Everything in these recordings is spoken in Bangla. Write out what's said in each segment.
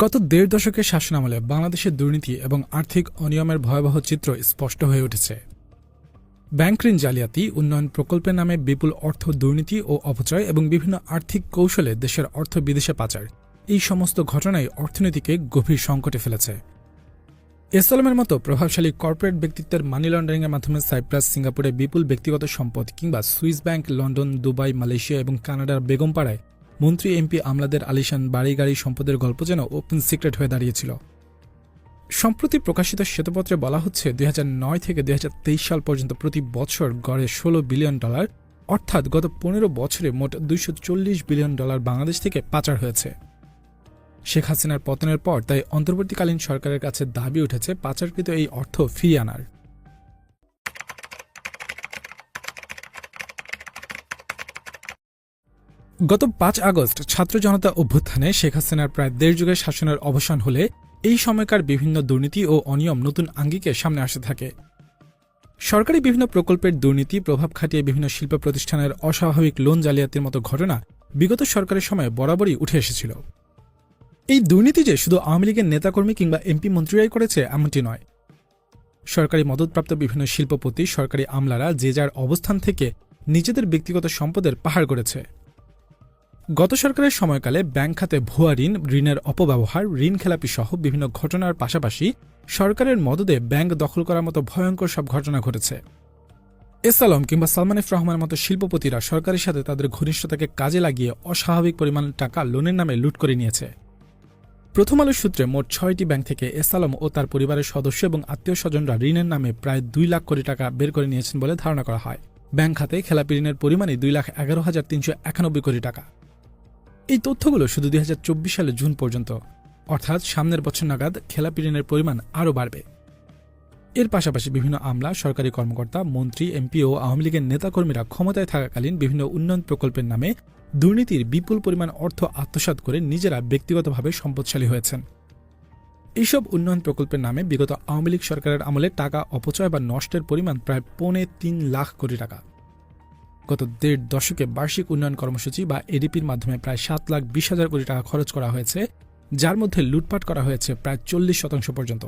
গত দেড় দশকের শাসনামলে বাংলাদেশের দুর্নীতি এবং আর্থিক অনিয়মের ভয়াবহ চিত্র স্পষ্ট হয়ে উঠেছে। ব্যাংক ঋণ জালিয়াতি, উন্নয়ন প্রকল্পের নামে বিপুল অর্থ দুর্নীতি ও অপচয় এবং বিভিন্ন আর্থিক কৌশলে দেশের অর্থ বিদেশে পাচার, এই সমস্ত ঘটনাই অর্থনীতিকে গভীর সংকটে ফেলেছে। এসলমের মতো প্রভাবশালী কর্পোরেট ব্যক্তিত্বের মানি লন্ডারিংয়ের মাধ্যমে সাইপ্রাস, সিঙ্গাপুরে বিপুল ব্যক্তিগত সম্পদ কিংবা Swiss bank, London, Dubai, Malaysia এবং কানাডার বেগমপাড়ায় মন্ত্রী এমপি আমলাদের আলিশান বাড়ি গাড়ি সম্পদের গল্প যেন ওপেন সিক্রেট হয়ে দাঁড়িয়েছিল। সম্প্রতি প্রকাশিত শ্বেতপত্রে বলা হচ্ছে, দুই হাজার নয় থেকে দুই হাজার তেইশ সাল পর্যন্ত প্রতি বছর গড়ে ষোলো বিলিয়ন ডলার, অর্থাৎ গত পনেরো বছরে মোট দুইশো চল্লিশ বিলিয়ন ডলার বাংলাদেশ থেকে পাচার হয়েছে। শেখ হাসিনার পতনের পর তাই অন্তর্বর্তীকালীন সরকারের কাছে দাবি উঠেছে, পাচারকৃত এই অর্থ ফিরিয়ে আনার। গত পাঁচ আগস্ট ছাত্র জনতা অভ্যুত্থানে শেখ হাসিনার প্রায় দেড় যুগের শাসনের অবসান হলে এই সময়কার বিভিন্ন দুর্নীতি ও অনিয়ম নতুন আঙ্গিকে সামনে আসতে থাকে। সরকারি বিভিন্ন প্রকল্পের দুর্নীতি, প্রভাব খাটিয়ে বিভিন্ন শিল্প প্রতিষ্ঠানের অস্বাভাবিক লোন জালিয়াতির মতো ঘটনা বিগত সরকারের সময় বরাবরই উঠে এসেছিল। এই দুর্নীতি যে শুধু আওয়ামী লীগের নেতাকর্মী কিংবা এমপি মন্ত্রীরাই করেছে, এমনটি নয়। সরকারি মদতপ্রাপ্ত বিভিন্ন শিল্পপতি, সরকারি আমলারা যে যার অবস্থান থেকে নিজেদের ব্যক্তিগত সম্পদের পাহাড় করেছে গত সরকারের সময়কালে ব্যাংক খাতে ভুয়া ঋণ, ঋণের অপব্যবহার, ঋণ খেলাপি সহ বিভিন্ন ঘটনার পাশাপাশি সরকারের মদদে ব্যাংক দখল করার মতো ভয়ঙ্কর সব ঘটনা ঘটেছে। এস আলম কিংবা সালমান এফ রহমানের মতো শিল্পপতিরা সরকারের সাথে তাদের ঘনিষ্ঠতাকে কাজে লাগিয়ে অস্বাভাবিক পরিমাণ টাকা লোনের নামে লুট করে নিয়েছে। প্রথম আলোর সূত্রে মোট ছয়টি ব্যাংক থেকে এস আলম ও তার পরিবারের সদস্য এবং আত্মীয় স্বজনরা ঋণের নামে প্রায় দুই লাখ কোটি টাকা বের করে নিয়েছেন বলে ধারণা করা হয়। ব্যাংক খাতে খেলাপি ঋণের পরিমাণই দুই লাখ এগারো হাজার তিনশো একানব্বই কোটি টাকা। এই তথ্যগুলো শুধু দুই হাজার চব্বিশ সালে জুন পর্যন্ত। অর্থাৎ সামনের বছর নাগাদ খেলাপি পরিমাণ আরও বাড়বে। এর পাশাপাশি বিভিন্ন আমলা, সরকারি কর্মকর্তা, মন্ত্রী, এমপি ও আওয়ামী লীগের নেতাকর্মীরা ক্ষমতায় থাকাকালীন বিভিন্ন উন্নয়ন প্রকল্পের নামে দুর্নীতির বিপুল পরিমাণ অর্থ আত্মসাৎ করে নিজেরা ব্যক্তিগতভাবে সম্পদশালী হয়েছেন। এইসব উন্নয়ন প্রকল্পের নামে বিগত আওয়ামী লীগ সরকারের আমলে টাকা অপচয় বা নষ্টের পরিমাণ প্রায় পৌনে তিন লাখ কোটি টাকা। গত দেড় দশকে বার্ষিক উন্নয়ন কর্মসূচি বা এডিপির মাধ্যমে প্রায় সাত লাখ বিশ হাজার কোটি টাকা খরচ করা হয়েছে, যার মধ্যে লুটপাট করা হয়েছে প্রায় চল্লিশ শতাংশ পর্যন্ত।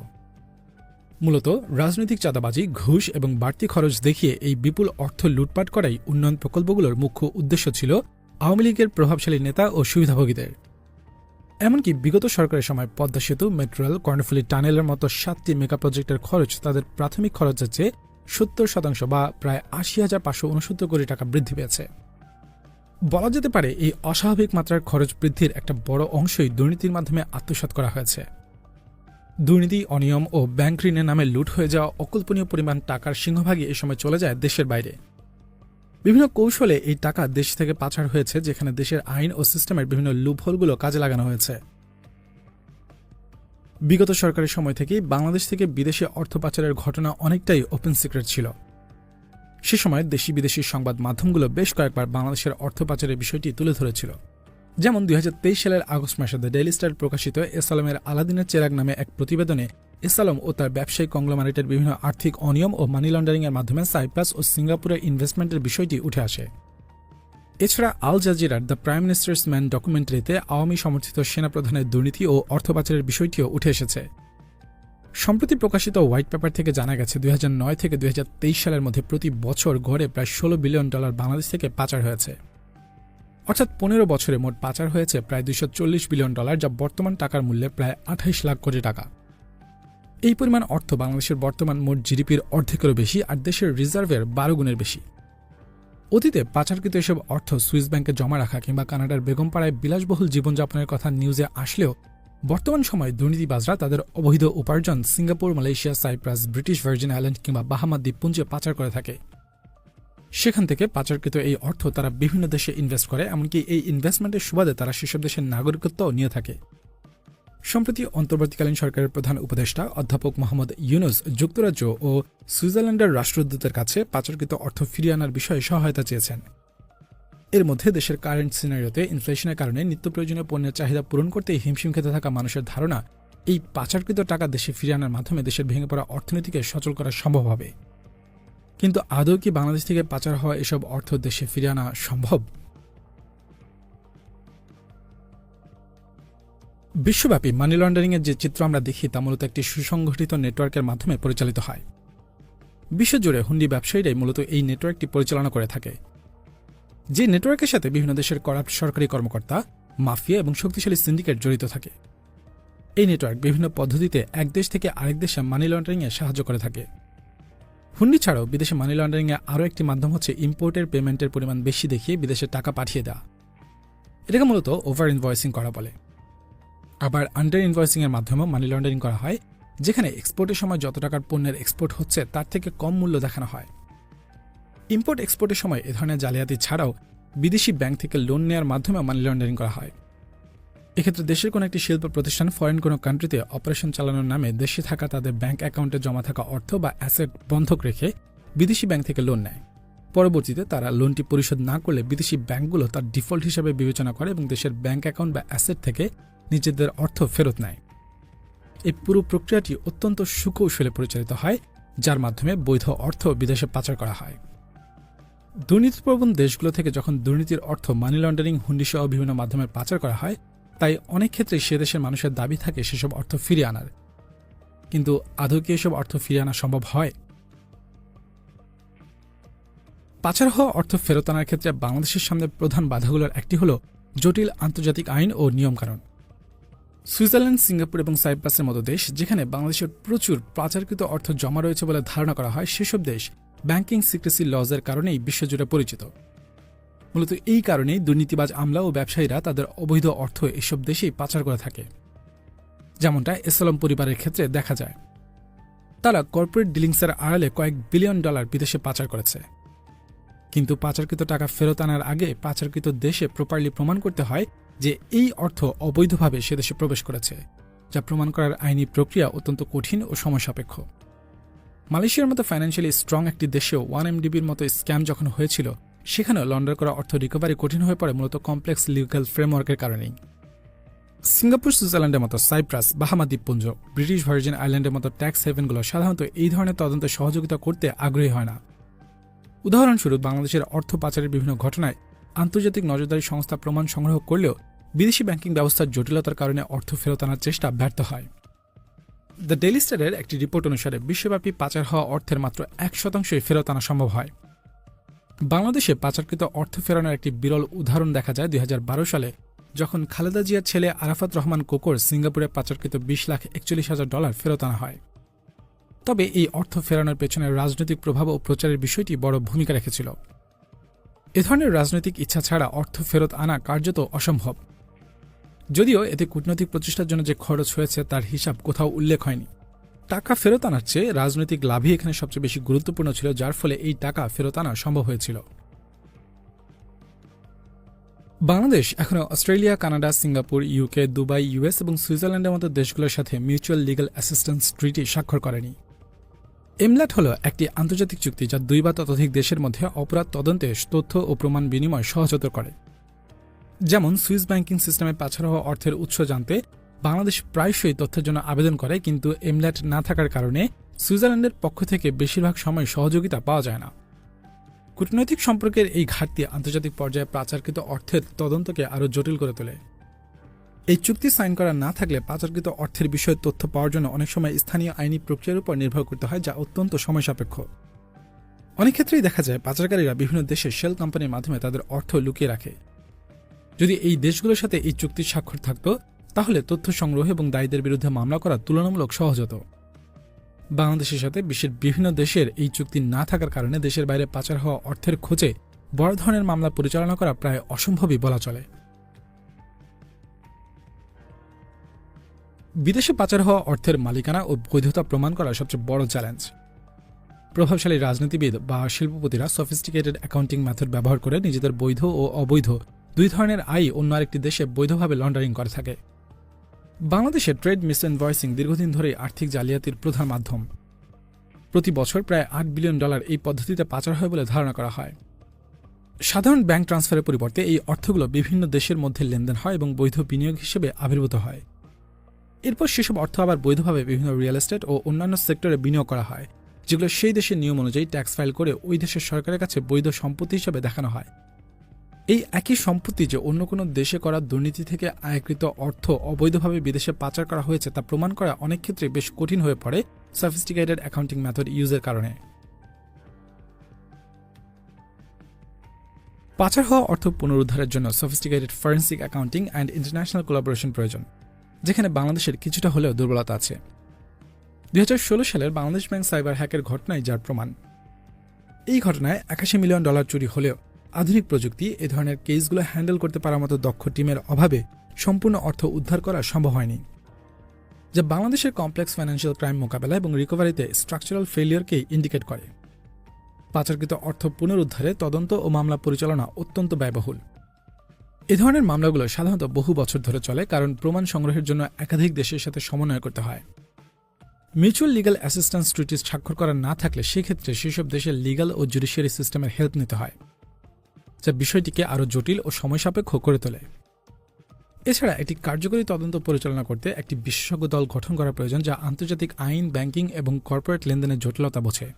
মূলত রাজনৈতিক চাঁদাবাজি, ঘুষ এবং বাড়তি খরচ দেখিয়ে এই বিপুল অর্থ লুটপাট করাই উন্নয়ন প্রকল্পগুলোর মুখ্য উদ্দেশ্য ছিল আওয়ামী লীগের প্রভাবশালী নেতা ও সুবিধাভোগীদের। এমনকি বিগত সরকারের সময় পদ্মা সেতু, মেট্রো রেল, কর্ণফুলী টানেলের মতো সাতটি মেগা প্রজেক্টের খরচ তাদের প্রাথমিক খরচের চেয়ে সত্তর শতাংশ বা প্রায় আশি হাজার পাঁচশো উনসত্তর কোটি টাকা বৃদ্ধি পেয়েছে। বলা যেতে পারে, এই অস্বাভাবিক মাত্রার খরচ বৃদ্ধির একটা বড় অংশই দুর্নীতির মাধ্যমে আত্মসাৎ করা হয়েছে। দুর্নীতি, অনিয়ম ও ব্যাংক ঋণের নামে লুট হয়ে যাওয়া অকল্পনীয় পরিমাণ টাকার সিংহভাগই এ সময় চলে যায় দেশের বাইরে। বিভিন্ন কৌশলে এই টাকা দেশ থেকে পাচার হয়েছে, যেখানে দেশের আইন ও সিস্টেমের বিভিন্ন লুপহোলগুলো কাজে লাগানো হয়েছে। বিগত সরকারের সময় থেকেই বাংলাদেশ থেকে বিদেশে অর্থ পাচারের ঘটনা অনেকটাই ওপেন সিক্রেট ছিল। সে সময় দেশি বিদেশি সংবাদ মাধ্যমগুলো বেশ কয়েকবার বাংলাদেশের অর্থ পাচারের বিষয়টি তুলে ধরেছিল। যেমন দুই হাজার তেইশ সালের আগস্ট মাসে দ্য ডেইলি স্টার প্রকাশিত এসালামের আলাদিনের চেরাগ নামে এক প্রতিবেদনে এসালম ও তার ব্যবসায়িক কংগ্লোমারেটের বিভিন্ন আর্থিক অনিয়ম ও মানি লন্ডারিংয়ের মাধ্যমে সাইপ্রাস ও সিঙ্গাপুরের ইনভেস্টমেন্টের বিষয়টি উঠে আসে। এছাড়া আল জাজিরার দ্য প্রাইম মিনিস্টার্স ম্যান ডকুমেন্টারিতে আওয়ামী সমর্থিত সেনাপ্রধানের দুর্নীতি ও অর্থ পাচারের বিষয়টিও উঠে এসেছে। সম্প্রতি প্রকাশিত হোয়াইট পেপার থেকে জানা গেছে, দুই হাজার নয় থেকে দুই হাজার তেইশ সালের মধ্যে প্রতি বছর গড়ে প্রায় ষোলো বিলিয়ন ডলার বাংলাদেশ থেকে পাচার হয়েছে। অর্থাৎ পনেরো বছরে মোট পাচার হয়েছে প্রায় দুইশো চল্লিশ বিলিয়ন ডলার, যা বর্তমান টাকার মূল্যে প্রায় আঠাইশ লাখ কোটি টাকা। এই পরিমাণ অর্থ বাংলাদেশের বর্তমান মোট জিডিপির অর্ধেকেরও বেশি আর দেশের রিজার্ভের বারো গুণের বেশি। অতীতে পাচারকৃত এসব অর্থ সুইস ব্যাংকে জমা রাখা কিংবা কানাডার বেগমপাড়ায় বিলাসবহুল জীবনযাপনের কথা নিউজে আসলেও বর্তমান সময়ে দুর্নীতিবাজরা তাদের অবৈধ উপার্জন Singapore, Malaysia, Cyprus, British Virgin Island কিংবা বাহামা দ্বীপপুঞ্জে পাচার করে থাকে। সেখান থেকে পাচারকৃত এই অর্থ তারা বিভিন্ন দেশে ইনভেস্ট করে, এমনকি এই ইনভেস্টমেন্টের সুবাদে তারা সেসব দেশের নাগরিকত্বও নিয়ে থাকে। সম্প্রতি অন্তর্বর্তীকালীন সরকারের প্রধান উপদেষ্টা অধ্যাপক মোহাম্মদ ইউনুস যুক্তরাজ্য ও সুইজারল্যান্ডের রাষ্ট্রদূতের কাছে পাচারকৃত অর্থ ফিরিয়ে আনার বিষয়ে সহায়তা চেয়েছেন। এর মধ্যে দেশের কারেন্ট সিনারিওতে ইনফ্লেশনের কারণে নিত্য প্রয়োজনীয় পণ্যের চাহিদা পূরণ করতে হিমশিম খেতে থাকা মানুষের ধারণা, এই পাচারকৃত টাকা দেশে ফিরিয়ে আনার মাধ্যমে দেশের ভেঙে পড়া অর্থনীতিকে সচল করা সম্ভব হবে। কিন্তু আদৌ কি বাংলাদেশ থেকে পাচার হওয়া এসব অর্থ দেশে ফিরিয়ে আনা সম্ভব? বিশ্বব্যাপী মানি লন্ডারিংয়ের যে চিত্র আমরা দেখি তা মূলত একটি সুসংগঠিত নেটওয়ার্কের মাধ্যমে পরিচালিত হয়। বিশ্বজুড়ে হুন্ডি ব্যবসায়ীরাই মূলত এই নেটওয়ার্কটি পরিচালনা করে থাকে। যে নেটওয়ার্কের সাথে বিভিন্ন দেশের করাপ্ট সরকারি কর্মকর্তা, মাফিয়া এবং শক্তিশালী সিন্ডিকেট জড়িত থাকে। এই নেটওয়ার্ক বিভিন্ন পদ্ধতিতে এক দেশ থেকে আরেক দেশে মানি লন্ডারিংয়ে সাহায্য করে থাকে। হুন্ডি ছাড়াও বিদেশে মানি লন্ডারিংয়ে আরও একটি মাধ্যম হচ্ছে ইম্পোর্টের পেমেন্টের পরিমাণ বেশি দেখিয়ে বিদেশে টাকা পাঠিয়ে দেওয়া। এটাকে মূলত ওভার ইনভয়েসিং করা বলে। আবার আন্ডার ইনভয়েসিং এর মাধ্যমেও মানি লন্ডারিং করা হয়, যেখানে এক্সপোর্টের সময় যত টাকার পণ্যের এক্সপোর্ট হচ্ছে, তার থেকে কম মূল্য দেখানো হয়। ইম্পোর্ট এক্সপোর্টের সময় এ ধরনের জালিয়াতি ছাড়াও বিদেশি ব্যাংক থেকে লোন নেওয়ার মাধ্যমে মানি লন্ডারিং করা হয়। এক্ষেত্রে দেশের কোনো একটি শিল্প প্রতিষ্ঠান ফরেন কোনো কান্ট্রিতে অপারেশন চালানোর নামে দেশে থাকা তাদের ব্যাংক অ্যাকাউন্টে জমা থাকা অর্থ বা অ্যাসেট বন্ধক রেখে বিদেশি ব্যাংক থেকে লোন নেয়। পরবর্তীতে তারা লোনটি পরিশোধ না করলে বিদেশি ব্যাংকগুলো তার ডিফল্ট হিসাবে বিবেচনা করে এবং দেশের ব্যাংক অ্যাকাউন্ট বা অ্যাসেট থেকে নিজেদের অর্থ ফেরত নেয়। এই পুরো প্রক্রিয়াটি অত্যন্ত সুকৌশলে পরিচালিত হয়, যার মাধ্যমে বৈধ অর্থ বিদেশে পাচার করা হয়। দুর্নীতিপ্রবণ দেশগুলো থেকে যখন দুর্নীতির অর্থ মানি লন্ডারিং হুন্ডি সহ বিভিন্ন মাধ্যমে পাচার করা হয়, তাই অনেক ক্ষেত্রে সে দেশের মানুষের দাবি থাকে সেসব অর্থ ফিরিয়ে আনার। কিন্তু আদৌ কি এসব অর্থ ফিরিয়ে আনা সম্ভব হয়? পাচার হওয়া অর্থ ফেরত আনার ক্ষেত্রে বাংলাদেশের সামনে প্রধান বাধাগুলোর একটি হল জটিল আন্তর্জাতিক আইন ও নিয়মকানুন। সুইজারল্যান্ড, সিঙ্গাপুর এবং সাইপ্রাসের মতো দেশ যেখানে বাংলাদেশের প্রচুর পাচারকৃত অর্থ জমা রয়েছে বলে ধারণা করা হয়, সেসব দেশ ব্যাংকিং সিক্রেসি লজের কারণেই বিশ্বজুড়ে পরিচিত। মূলত এই কারণেই দুর্নীতিবাজ আমলা ও ব্যবসায়ীরা তাদের অবৈধ অর্থ এসব দেশেই পাচার করে থাকে। যেমনটা এসলম পরিবারের ক্ষেত্রে দেখা যায়। তারা কর্পোরেট ডিলিংসের আড়ালে কয়েক বিলিয়ন ডলার বিদেশে পাচার করেছে। কিন্তু পাচারকৃত টাকা ফেরত আনার আগে পাচারকৃত দেশে প্রপারলি প্রমাণ করতে হয় যে এই অর্থ অবৈধভাবে সে দেশে প্রবেশ করেছে, যা প্রমাণ করার আইনি প্রক্রিয়া অত্যন্ত কঠিন ও সময়সাপেক্ষ। মালয়েশিয়ার মতো ফাইন্যান্সিয়ালি স্ট্রং একটি দেশেও ওয়ান এমডিবির মতো স্ক্যাম যখন হয়েছিল সেখানেও লন্ডার করা অর্থ রিকভারি কঠিন হয়ে পড়ে মূলত কমপ্লেক্স লিগাল ফ্রেমওয়ার্কের কারণেই। সিঙ্গাপুর, সুইজারল্যান্ডের মতো সাইপ্রাস, বাহামা দ্বীপপুঞ্জ, ব্রিটিশ ভার্জিন আইল্যান্ডের মতো ট্যাক্স হেভেনগুলো সাধারণত এই ধরনের তদন্তে সহযোগিতা করতে আগ্রহী হয় না। উদাহরণস্বরূপ বাংলাদেশের অর্থ পাচারের বিভিন্ন ঘটনায় আন্তর্জাতিক নজরদারি সংস্থা প্রমাণ সংগ্রহ করলেও বিদেশি ব্যাংকিং ব্যবস্থার জটিলতার কারণে অর্থ ফেরত আনার চেষ্টা ব্যর্থ হয়। দ্য ডেলি স্টারের একটি রিপোর্ট অনুসারে, বিশ্বব্যাপী পাচার হওয়া অর্থের মাত্র এক শতাংশই ফেরত আনা সম্ভব হয়। বাংলাদেশে পাচারকৃত অর্থ ফেরানোর একটি বিরল উদাহরণ দেখা যায় দুই হাজার বারো সালে, যখন খালেদা জিয়ার ছেলে আরাফাত রহমান কোকর সিঙ্গাপুরে পাচারকৃত বিশ লাখ একচল্লিশ হাজার ডলার ফেরত আনা হয়। তবে এই অর্থ ফেরানোর পেছনে রাজনৈতিক প্রভাব ও প্রচারের বিষয়টি বড় ভূমিকা রেখেছিল। এ ধরনের রাজনৈতিক ইচ্ছা ছাড়া অর্থ ফেরত আনা কার্যত অসম্ভব। যদিও এতে কূটনৈতিক প্রচেষ্টার জন্য যে খরচ হয়েছে তার হিসাব কোথাও উল্লেখ হয়নি। টাকা ফেরত আনার চেয়ে রাজনৈতিক লাভই এখানে সবচেয়ে বেশি গুরুত্বপূর্ণ ছিল, যার ফলে এই টাকা ফেরত আনা সম্ভব হয়েছিল। বাংলাদেশ এখনও Australia, Canada, Singapore, UK, Dubai, US এবং সুইজারল্যান্ডের মতো দেশগুলোর সাথে মিউচুয়াল লিগাল অ্যাসিস্ট্যান্স ট্রিটি স্বাক্ষর করেনি। এমল্যাট হল একটি আন্তর্জাতিক চুক্তি যা দুই বা ততোধিক দেশের মধ্যে অপরাধ তদন্তে তথ্য ও প্রমাণ বিনিময় সহজতর করে। যেমন, সুইস ব্যাংকিং সিস্টেমে পাচার হওয়া অর্থের উৎস জানতে বাংলাদেশ প্রায়শই তথ্যের জন্য আবেদন করে, কিন্তু এমল্যাট না থাকার কারণে সুইজারল্যান্ডের পক্ষ থেকে বেশিরভাগ সময় সহযোগিতা পাওয়া যায় না। কূটনৈতিক সম্পর্কের এই ঘাটতি আন্তর্জাতিক পর্যায়ে প্রাচারকৃত অর্থের তদন্তকে আরও জটিল করে তোলে। এই চুক্তি সাইন করা না থাকলে পাচারকৃত অর্থের বিষয়ে তথ্য পাওয়ার জন্য অনেক সময় স্থানীয় আইনি প্রক্রিয়ার উপর নির্ভর করতে হয়, যা অত্যন্ত সময় সাপেক্ষ অনেক ক্ষেত্রেই দেখা যায় পাচারকারীরা বিভিন্ন দেশে শেল কোম্পানির মাধ্যমে তাদের অর্থ লুকিয়ে রাখে। যদি এই দেশগুলোর সাথে এই চুক্তির স্বাক্ষর থাকত, তাহলে তথ্য সংগ্রহ এবং দায়ীদের বিরুদ্ধে মামলা করা তুলনামূলক সহজ হতো। বাংলাদেশের সাথে বিশ্বের বিভিন্ন দেশের এই চুক্তি না থাকার কারণে দেশের বাইরে পাচার হওয়া অর্থের খোঁজে বড় ধরনের মামলা পরিচালনা করা প্রায় অসম্ভবই বলা চলে। বিদেশে পাচার হওয়া অর্থের মালিকানা ও বৈধতা প্রমাণ করা সবচেয়ে বড় চ্যালেঞ্জ। প্রভাবশালী রাজনীতিবিদ বা শিল্পপতিরা সফিস্টিকেটেড অ্যাকাউন্টিং মেথড ব্যবহার করে নিজেদের বৈধ ও অবৈধ দুই ধরনের আয় অন্য আরেকটি দেশে বৈধভাবে লন্ডারিং করে থাকে। বাংলাদেশে ট্রেড মিস ইনভয়েসিং দীর্ঘদিন ধরেই আর্থিক জালিয়াতির প্রধান মাধ্যম। প্রতি বছর প্রায় আট বিলিয়ন ডলার এই পদ্ধতিতে পাচার হয় বলে ধারণা করা হয়। সাধারণ ব্যাংক ট্রান্সফারের পরিবর্তে এই অর্থগুলো বিভিন্ন দেশের মধ্যে লেনদেন হয় এবং বৈধ বিনিয়োগ হিসেবে আবির্ভূত হয়। এরপর সেসব অর্থ আবার বৈধভাবে বিভিন্ন রিয়েল এস্টেট ও অন্যান্য সেক্টরে বিনিয়োগ করা হয়, যেগুলো সেই দেশের নিয়ম অনুযায়ী ট্যাক্স ফাইল করে ওই দেশের সরকারের কাছে বৈধ সম্পত্তি হিসেবে দেখানো হয়। এই একই সম্পত্তি যে অন্য কোনো দেশে করা দুর্নীতি থেকে আয়কৃত অর্থ অবৈধভাবে বিদেশে পাচার করা হয়েছে তা প্রমাণ করা অনেক ক্ষেত্রে বেশ কঠিন হয়ে পড়ে সফিস্টিকেটেড অ্যাকাউন্টিং মেথড ইউজের কারণে। পাচার হওয়া অর্থ পুনরুদ্ধারের জন্য sophisticated forensic accounting and international collaboration প্রয়োজন। যেখানে বাংলাদেশের কিছুটা হলেও দুর্বলতা আছে। দু হাজার ষোলো সালের বাংলাদেশ ব্যাংক সাইবার হ্যাকের ঘটনায় যার প্রমাণ। এই ঘটনায় একাশি মিলিয়ন ডলার চুরি হলেও আধুনিক প্রযুক্তি এ ধরনের কেসগুলো হ্যান্ডেল করতে পারার মতো দক্ষ টিমের অভাবে সম্পূর্ণ অর্থ উদ্ধার করা সম্ভব হয়নি। যা বাংলাদেশের কমপ্লেক্স ফাইন্যান্সিয়াল ক্রাইম মোকাবেলা এবং রিকভারিতে স্ট্রাকচারাল ফেলিয়ারকেই ইন্ডিকেট করে। পাচারকৃত অর্থ পুনরুদ্ধারে তদন্ত ও মামলা পরিচালনা অত্যন্ত ব্যয়বহুল। এ ধরনের মামলাগুলো সাধারণত বহু বছর ধরে চলে, কারণ প্রমাণ সংগ্রহের জন্য একাধিক দেশের সাথে সমন্বয় করতে হয়। মিউচুয়াল লিগাল অ্যাসিস্ট্যান্স ট্রিটিস স্বাক্ষর করা না থাকলে সেক্ষেত্রে সেসব দেশের লিগাল ও জুডিশিয়ারি সিস্টেমের হেল্প নিতে হয়, যা বিষয়টিকে আরও জটিল ও সময়সাপেক্ষ করে তোলে। এছাড়া একটি কার্যকরী তদন্ত পরিচালনা করতে একটি বিশেষজ্ঞ দল গঠন করা প্রয়োজন, যা আন্তর্জাতিক আইন, ব্যাংকিং এবং কর্পোরেট লেনদেনের জটিলতা বোঝে।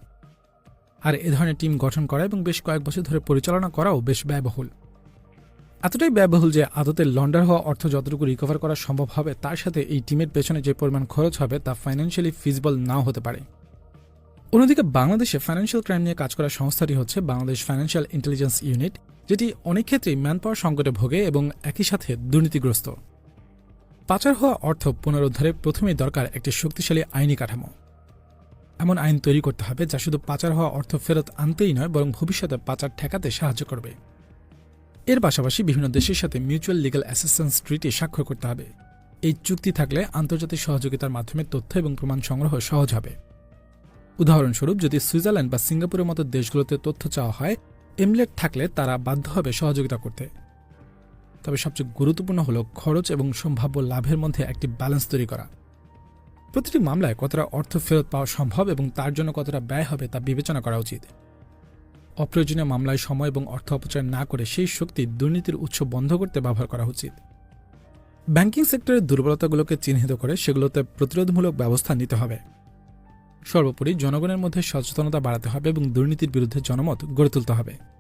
আর এ ধরনের টিম গঠন করা এবং বেশ কয়েক বছর ধরে পরিচালনা করাও বেশ ব্যয়বহুল। এতটাই ব্যয়বহুল যে আদতে লন্ডার হওয়া অর্থ যতটুকু রিকভার করা সম্ভব হবে, তার সাথে এই টিমের পেছনে যে পরিমাণ খরচ হবে তা ফাইন্যান্সিয়ালি ফিজিবল নাও হতে পারে। অন্যদিকে বাংলাদেশে ফাইন্যান্সিয়াল ক্রাইম নিয়ে কাজ করা সংস্থাটি হচ্ছে বাংলাদেশ ফাইন্যান্সিয়াল ইন্টেলিজেন্স ইউনিট যেটি অনেক ক্ষেত্রেই ম্যান পাওয়ার সংকটে ভোগে এবং একই সাথে দুর্নীতিগ্রস্ত। পাচার হওয়া অর্থ পুনরুদ্ধারে প্রথমেই দরকার একটি শক্তিশালী আইনি কাঠামো। এমন আইন তৈরি করতে হবে যা শুধু পাচার হওয়া অর্থ ফেরত আনতেই নয়, বরং ভবিষ্যতে পাচার ঠেকাতে সাহায্য করবে। এর পাশাপাশি বিভিন্ন দেশের সাথে মিউচুয়াল লিগাল অ্যাসিস্ট্যান্স ট্রিটি স্বাক্ষর করতে হবে। এই চুক্তি থাকলে আন্তর্জাতিক সহযোগিতার মাধ্যমে তথ্য এবং প্রমাণ সংগ্রহ সহজ হবে। উদাহরণস্বরূপ, যদি সুইজারল্যান্ড বা সিঙ্গাপুরের মতো দেশগুলোতে তথ্য চাওয়া হয়, এমলেট থাকলে তারা বাধ্য হবে সহযোগিতা করতে। তবে সবচেয়ে গুরুত্বপূর্ণ হল খরচ এবং সম্ভাব্য লাভের মধ্যে একটি ব্যালেন্স তৈরি করা। প্রতিটি মামলায় কতটা অর্থ ফেরত পাওয়া সম্ভব এবং তার জন্য কতটা ব্যয় হবে তা বিবেচনা করা উচিত। অপ্রয়োজনীয় মামলায় সময় এবং অর্থ অপচয় না করে সেই শক্তি দুর্নীতির উৎস বন্ধ করতে ব্যবহার করা উচিত। ব্যাংকিং সেক্টরের দুর্বলতাগুলোকে চিহ্নিত করে সেগুলোতে প্রতিরোধমূলক ব্যবস্থা নিতে হবে। সর্বোপরি জনগণের মধ্যে সচেতনতা বাড়াতে হবে এবং দুর্নীতির বিরুদ্ধে জনমত গড়ে তুলতে হবে।